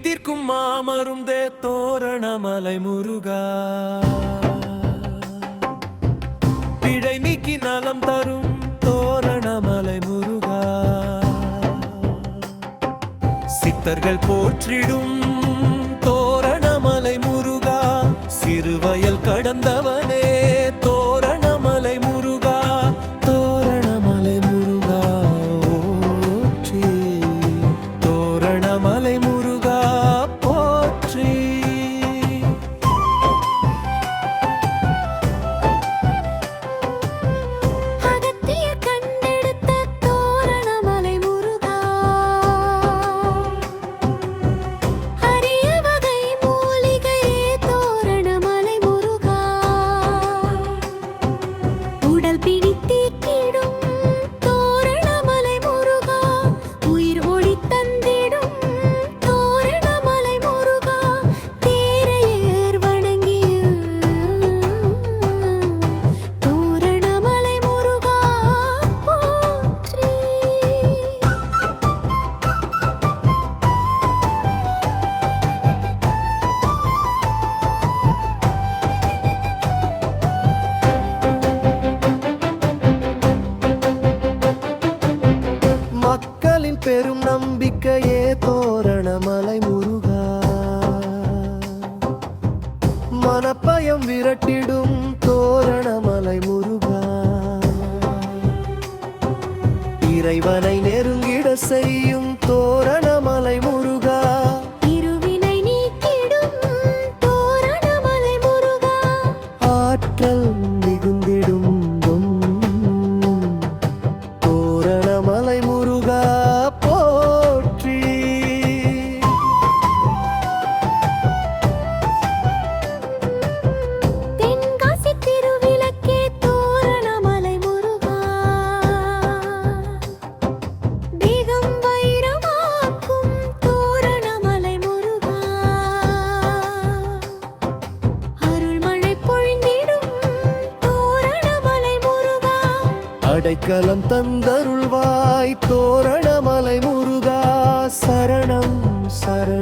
தீர்க்கும் மாமருந்தே தோரணமலை முருகா. பிழை நீக்கி நலம் தரும் தோரணமலை முருகா. சித்தர்கள் போற்றிடும் பெரும் நம்பிக்கையே தோரண மலை முருகா. மனப்பயம் விரட்டிடும் தோரண மலை முருகா. இறைவனை நெருங்கிட செய்யும் அடைக்கலம் தந்தருள்வாய் தோரணமலை முருகா சரணம் சரணம்.